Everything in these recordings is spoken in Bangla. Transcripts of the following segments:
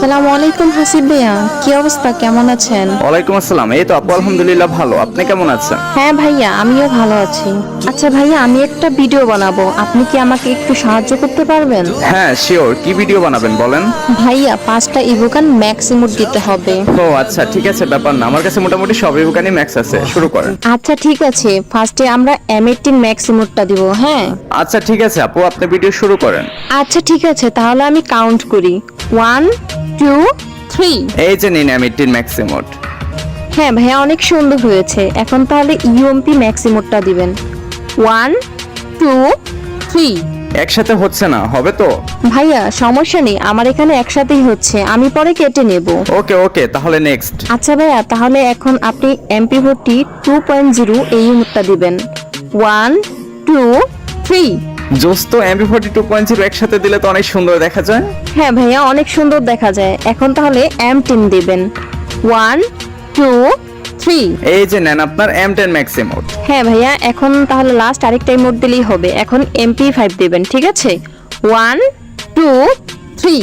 সালামু আলাইকুম হাসিব ভাইয়া কি অবস্থা? কেমন আছেন? ওয়ালাইকুম আসসালাম। এই তো আপু আলহামদুলিল্লাহ ভালো। আপনি কেমন আছেন? হ্যাঁ ভাইয়া আমিও ভালো আছি। আচ্ছা ভাইয়া আমি একটা ভিডিও বানাবো। আপনি কি আমাকে একটু সাহায্য করতে পারবেন? হ্যাঁ শিওর কি ভিডিও বানাবেন বলেন? ভাইয়া পাঁচটা ইভোকান ম্যাক্সিমুট দিতে হবে। ও আচ্ছা ঠিক আছে ব্যাপার না। আমার কাছে মোটামুটি সবই বুকানি ম্যাক্স আছে। শুরু করেন। আচ্ছা ঠিক আছে। ফার্স্টে আমরা এম এইটিন ম্যাক্সিমুটটা দিব হ্যাঁ? আচ্ছা ঠিক আছে আপু আপনি ভিডিও শুরু করেন। আচ্ছা ঠিক আছে তাহলে আমি কাউন্ট করি। ওয়ান টু থ্রি এই যে নিন আমি টিন ম্যাক্সিমোট হ্যাঁ ভাইয়া অনেক সুন্দর হয়েছে। এখন তাহলে ইউএমপি ম্যাক্সিমুটটা দিবেন। ওয়ান টু থ্রি একসাথে হচ্ছে না হবে তো? ভাইয়া সমস্যা নেই আমার এখানে একসাথেই হচ্ছে। আমি পরে কেটে নেব। ওকে ওকে তাহলে নেক্সট আচ্ছা ভাইয়া তাহলে এখন আপনি এমপি ভর্তি টু পয়েন্ট জিরো এই ইউনিটটা দিবেন। ওয়ান টু থ্রি জোস তো MB forty two point zero একসাথে দিলে তো অনেক সুন্দর দেখা যায়। হ্যাঁ ভাইয়া অনেক সুন্দর দেখা যায়। এখন তাহলে এম টিম দিবেন। ওয়ান টু থ্রি এই যে নেন আপনার এম টেন ম্যাক্সিমোট হ্যাঁ ভাইয়া এখন তাহলে লাস্ট আরেকটা ইমোট দিলেই হবে। এখন এমপি ফাইভ দিবেন ঠিক আছে? ওয়ান টু থ্রি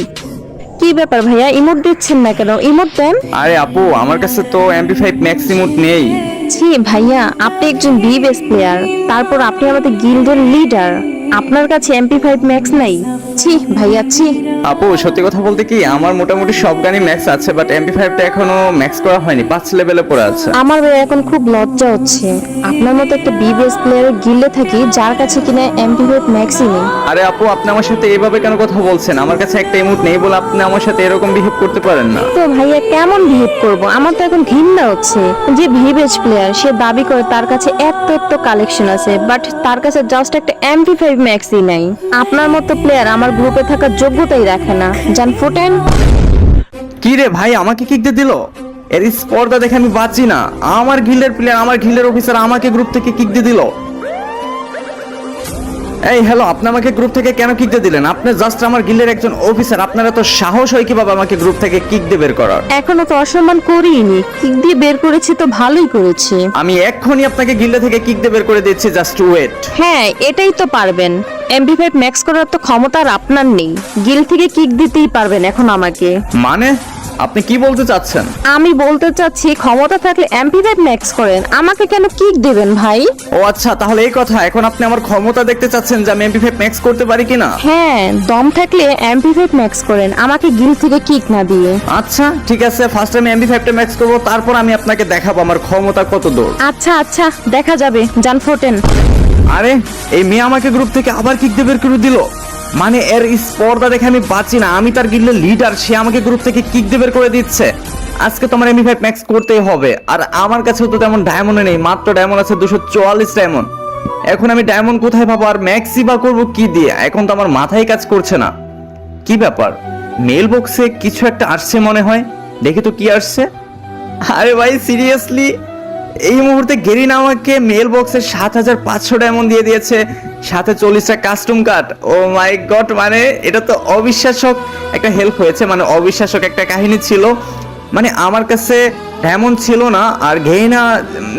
কি ব্যাপার ভাইয়া ইমোট দিচ্ছেন না কেন? ইমোট দেন। আরে আপু আমার কাছে তো এমপি ফাইভ ম্যাক্সিমোট নেই। ছি ভাইয়া আপনি একজন বিবেস প্লেয়ার তারপর আপনি আমাদের গিল্ডের লিডার আপনার কাছে এমপি ফাইভ ম্যাক্স নাই? ছি ভাইয়া ছি। আপু সত্যি কথা বলতে কি আমার মোটামুটি সব গানই ম্যাক্স আছে বাট এমপি ফাইভটা এখনও ম্যাক্স করা হয়নি পাঁচ লেভেলে পড়ে আছে। আমার ভাইয়া এখন খুব লজ্জা হচ্ছে। আপনার মতো একটা প্লেয়ারের গিল্ডে থাকি যার কাছে কিনা এমপি ফাইভ ম্যাক্সই নেই। আরে আপু আপনি আমার সাথে এইভাবে কেন কথা বলছেন? আমার কাছে একটা ইমোট নেই বলে আপনি আমার সাথে এরকম বিহেভ করতে পারেন না। তো ভাইয়া কেমন বিহেভ করব? আমার তো এখন ঘৃণা হচ্ছে। যে ভিভেজ প্লেয়ার সে দাবি করে তার কাছে এত এত কালেকশন আছে বাট তার কাছে জাস্ট একটা এমপি ফাইভ ম্যাক্সই নাই। আপনার মতো প্লেয়ার আমার গ্রুপে থাকার যোগ্যতাই রাখে না। জান ফুটেন? কি রে ভাই, আমাকে কিক দিয়ে দিল? এর স্পর্ধা দেখে আমি বাঁচি না। আমার গিল্ডের প্লেয়ার আমার গিল্ডের অফিসার আমাকে গ্রুপ থেকে কিক দিয়ে দিল। এই হ্যালো আপনি আমাকে গ্রুপ থেকে কেন কিক দিয়ে দিলেন? আপনি জাস্ট আমার গিল্ডের একজন অফিসার আপনারা তো সাহস হয় কীভাবে আমাকে গ্রুপ থেকে কিক দিয়ে বের করার? এখনও তো অসম্মান করিনি। কিক দিয়ে বের করেছি তো ভালোই করেছি। আমি এক্ষুনি আপনাকে গিল্ডে থেকে কিক দিয়ে বের করে দিচ্ছি জাস্ট ওয়েট হ্যাঁ এটাই তো পারবেন। এমপি ফাইভ ম্যাক্স করার তো ক্ষমতা আর আপনার নেই। গিল থেকে কিক দিতেই পারবেন এখন আমাকে। মানে? আপনি কি বলতে চাচ্ছেন? আমি বলতে চাচ্ছি ক্ষমতা থাকলে এমপি ফাইভ ম্যাক্স করেন। আমাকে কেন কিক দেবেন ভাই? ও আচ্ছা তাহলে এই কথা এখন আপনি আমার ক্ষমতা দেখতে চাচ্ছেন যে আমি এমপি ফাইভ ম্যাক্স করতে পারি কিনা? হ্যাঁ দম থাকলে এমপি ফাইভ ম্যাক্স করেন। আমাকে গিল থেকে কিক না দিয়ে। আচ্ছা ঠিক আছে ফার্স্ট আমি এমবি ফাইভটা ম্যাক্স করব তারপর আমি আপনাকে দেখাবো আমার ক্ষমতা কত দূর। আচ্ছা আচ্ছা দেখা যাবে জান ফোটেন আরে এই মেয়ে আমাকে গ্রুপ থেকে আবার কিক দিয়ে বের করে দিল। মানে এর স্পর্ধা দেখে আমি বাঁচি না। আমি তার গিল্ডের লিডার সে আমাকে গ্রুপ থেকে কিক দিয়ে বের করে দিচ্ছে। আজকে তোমার এমি ফাইভ ম্যাক্স করতেই হবে। আর আমার কাছেও তো তেমন ডায়মন্ড নেই, মাত্র ডায়মন্ড আছে দুশো চুয়াল্লিশ ডায়মন্ড এখন আমি ডায়মন্ড কোথায় পাবো আর ম্যাক্সই বা করব কি দিয়ে? এখন তো আমার মাথায় কাজ করছে না। কি ব্যাপার? মেল বক্সে কিছু একটা আসছে মনে হয়। দেখি তো কি আসছে। আরে ভাই সিরিয়াসলি এই মুহূর্তে গেরিন আমাকে মেল বক্সে সাত হাজার পাঁচশো ডায়মন্ড দিয়ে দিয়েছে। সাথে চল্লিশটা custom card oh my god মানে এটা তো অবিশ্বাসক একটা হেল্প হয়েছে মানে অবিশ্বাসক একটা কাহিনী ছিল। মানে আমার কাছে ডায়মন্ড ছিল না, আর ঘেইনা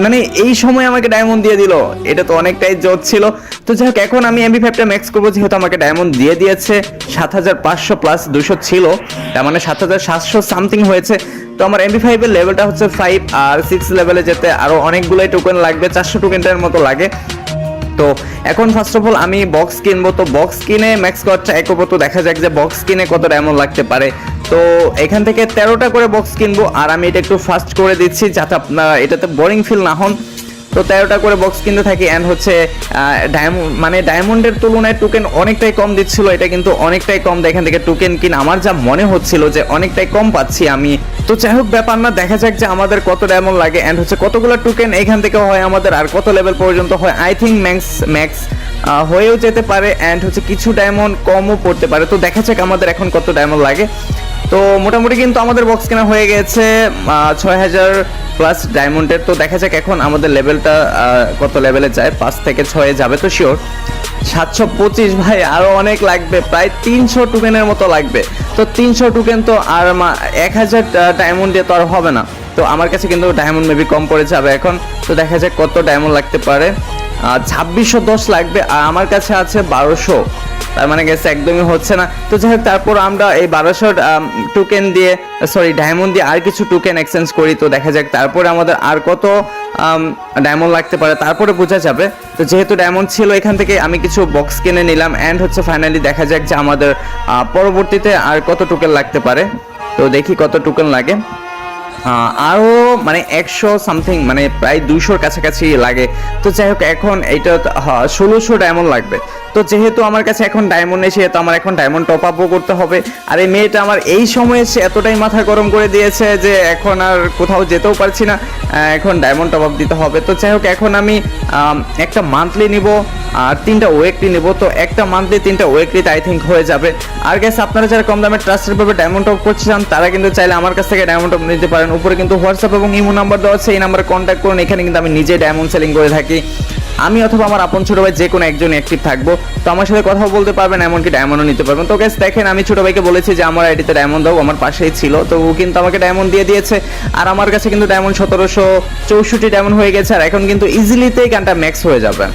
মানে এই সময় আমাকে ডায়মন্ড দিয়ে দিল। এটা তো অনেকটাই জোর ছিল। তো যাই হোক, এখন আমি এমবি ফাইভটা ম্যাক্স করব, যেহেতু আমাকে ডায়মন্ড দিয়ে দিয়েছে। সাত হাজার পাঁচশো প্লাস দুশো ছিল, তার মানে সাত হাজার সাতশো সামথিং হয়েছে। তো আমার এমবি ফাইভের লেভেলটা হচ্ছে ফাইভ আর সিক্স লেভেলে যেতে আরও অনেকগুলোই টোকেন লাগবে, চারশো টোকেনটার মতো লাগে। তো এখন ফার্স্ট অফ অল আমি বক্স কিনবো। তো বক্স কিনে ম্যাক্স কটটা এক তো দেখা যাক যে বক্স কিনে কত ডায়মন্ড লাগতে পারে। তো এখান থেকে তেরোটা করে বক্স কিনবো। আর আমি এটা একটু ফাস্ট করে দিচ্ছি যাতে আপনারা এটাতে বোরিং ফিল না হন। তো তেরোটা করে বক্স কিনতে থাকি অ্যান্ড হচ্ছে ডায়মন্ড মানে ডায়মন্ডের তুলনায় টোকেন অনেকটাই কম দিচ্ছিল, এটা কিন্তু অনেকটাই কম দেয় এখান থেকে টোকেন কিন। আমার যা মনে হচ্ছিল যে অনেকটাই কম পাচ্ছি আমি। তো যাই হোক, ব্যাপার না, দেখা যাক যে আমাদের কত ডায়মন্ড লাগে অ্যান্ড হচ্ছে কতগুলো টোকেন এখান থেকে হয় আমাদের আর কত লেভেল পর্যন্ত হয়। আই থিঙ্ক ম্যাক্স ম্যাক্স হয়েও যেতে পারে অ্যান্ড হচ্ছে কিছু ডায়মন্ড কমও পড়তে পারে। তো দেখা যাক আমাদের এখন কত ডায়মন্ড লাগে। তো মোটামুটি কিন্তু আমাদের বক্স কেনা হয়ে গেছে ছয় হাজার প্লাস ডায়মন্ডের তো দেখা যাক এখন আমাদের লেভেলটা কত লেভেলে যায়। পাঁচ থেকে ছয়ে যাবে তো শিওর সাতশো পঁচিশ ভাই, আরও অনেক লাগবে। প্রায় তিনশো টোকেনের মতো লাগবে। তো তিনশো টোকেন তো আর এক হাজার ডায়মন্ড দিয়ে তো আর হবে না। তো আমার কাছে কিন্তু ডায়মন্ড মেবি কম পড়ে যাবে এখন। তো দেখা যাক কত ডায়মন্ড লাগতে পারে। ছাব্বিশশো দশ লাগবে। আর আমার কাছে আছে বারোশো। তার মানে গেছে একদমই হচ্ছে না। তো যাই হোক তারপর আমরা এই বারোশো টোকেন দিয়ে সরি ডায়মন্ড দিয়ে আর কিছু টোকেন এক্সচেঞ্জ করি। তো দেখা যাক তারপরে আমাদের আর কত ডায়মন্ড লাগতে পারে। তারপরে বোঝা যাবে। তো যেহেতু ডায়মন্ড ছিল এখান থেকে আমি কিছু বক্স কিনে নিলাম। অ্যান্ড হচ্ছে ফাইনালি দেখা যাক যে আমাদের পরবর্তীতে আর কত টোকেন লাগতে পারে। তো দেখি কত টোকেন লাগে। আহ, আরও মানে একশো সামথিং মানে প্রায় দুইশোর কাছাকাছি লাগে। তো যাই হোক এখন এইটা ষোলোশো ডায়মন্ড লাগবে। তো যেহেতু আমার কাছে এখন ডায়মন্ড নেই, সেহেতু আমার এখন ডায়মন্ড টপ আপও করতে হবে। আর এই মেয়েটা আমার এই সময়ে সে এতটাই মাথা গরম করে দিয়েছে যে এখন আর কোথাও যেতেও পারছি না। এখন ডায়মন্ড টপ আপ দিতে হবে। তো যাই হোক, এখন আমি একটা মান্থলি নিব, আর তিনটা ওয়েকলি নেব। তো একটা মান্থলি তিনটা ওয়েকলিতে আই থিঙ্ক হয়ে যাবে। আর গ্যাস আপনারা যারা কম দামে ট্রাস্টের ভাবে ডায়মন্ড টপ চান তারা কিন্তু চাইলে আমার কাছ থেকে ডায়মন্ড টপ নিতে পারেন। উপরে কিন্তু হোয়াটসঅ্যাপ এবং ইমো নাম্বার দেওয়া আছে, এই নাম্বারে কন্ট্যাক্ট করুন। এখানে কিন্তু আমি নিজে ডায়মন্ড সেলিং করে থাকি। আমি অথবা আমার আপন ছোট ভাই যে কোনো একজন অ্যাক্টিভ থাকব। তো আমার সাথে কথা বলতে পারবেন, এমনকি ডায়মন্ডও নিতে পারবেন। তো গ্যাস দেখেন, আমি ছোট ভাইকে বলেছি যে, আমার আইডিতে ডায়মন্ড দাও আমার পাশেই ছিল। তো ও কিন্তু আমাকে ডায়মন্ড দিয়ে দিয়েছে। আর আমার কাছে কিন্তু ডায়মন্ড সতেরোশো চৌষট্টি ডায়মন্ড হয়ে গেছে, আর এখন কিন্তু ইজিলিতেই গানটা ম্যাক্স হয়ে যাবে।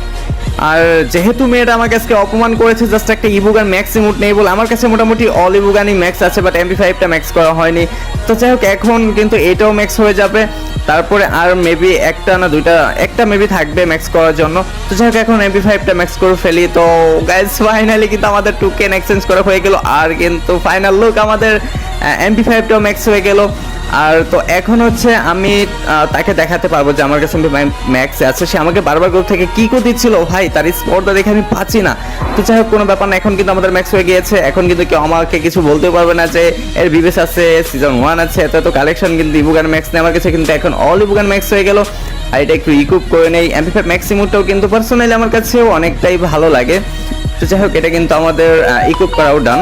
আর যেহেতু মেয়েটা আমাকে আজকে অপমান করেছে জাস্ট একটা ইবুগান ম্যাক্স ইমুট নেই বলে, আমার কাছে মোটামুটি অল ইবুগানই ম্যাক্স আছে বাট এমপি ফাইভটা ম্যাক্স করা হয়নি। তো যাই হোক, এখন কিন্তু এটাও ম্যাক্স হয়ে যাবে। তারপরে আর মেবি একটা না দুইটা, একটা মেবি থাকবে ম্যাক্স করার জন্য। তো যাই হোক, এখন এমপি ফাইভটা ম্যাক্স করে ফেলি। তো গাইজ ফাইনালি কিন্তু আমাদের টু কেন এক্সচেঞ্জ করা হয়ে গেল। আর কিন্তু ফাইনাল লুক আমাদের এমপি ফাইভটাও ম্যাক্স হয়ে গেল। আর তো এখন হচ্ছে আমি তাকে দেখাতে পারব যে আমার কাছে ম্যাক্স আছে। সে আমাকে বারবার গ্রুপ থেকে কি করে দিচ্ছিল? ভাই, তার স্পর্ধা দেখে আমি পাচ্ছি না। তো যাই হোক, কোনো ব্যাপার না, এখন কিন্তু আমাদের ম্যাক্স হয়ে গিয়েছে। এখন কিন্তু কেউ আমাকে কিছু বলতে পারবে না যে এর বিবেস আছে সিজন ওয়ান আছে, এত এত কালেকশন কিন্তু ইবুগান ম্যাক্স নেই আমার কাছে কিন্তু এখন অল ইবুগান ম্যাক্স হয়ে গেল। আর এটা একটু ইকুপ করে নেই। এমপি ফাইভ ম্যাক্সিমুটাও কিন্তু পার্সোনালি আমার কাছেও অনেকটাই ভালো লাগে। তো যাই হোক, এটা কিন্তু আমাদের ইকুপ করাও ডান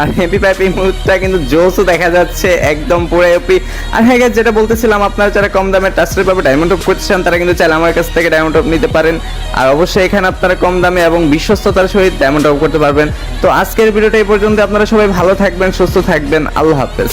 আর হেপি পাইপ মুডটা কিন্তু জোসও দেখা যাচ্ছে একদম পুরো এপি আর হ্যাঁ যেটা বলতেছিলাম, আপনারা যারা কম দামে টাস্টের পাবে ডায়মন্ড টপ করতে তারা কিন্তু চাইলে আমার কাছ থেকে ডায়মন্ড টপ নিতে পারেন। আর অবশ্যই এখানে আপনারা কম দামে এবং বিশ্বস্ততার সহিত ডায়মন্ড টপ করতে পারবেন। তো আজকের ভিডিওটা এই পর্যন্ত, আপনারা সবাই ভালো থাকবেন, সুস্থ থাকবেন, আল্লাহ হাফেজ।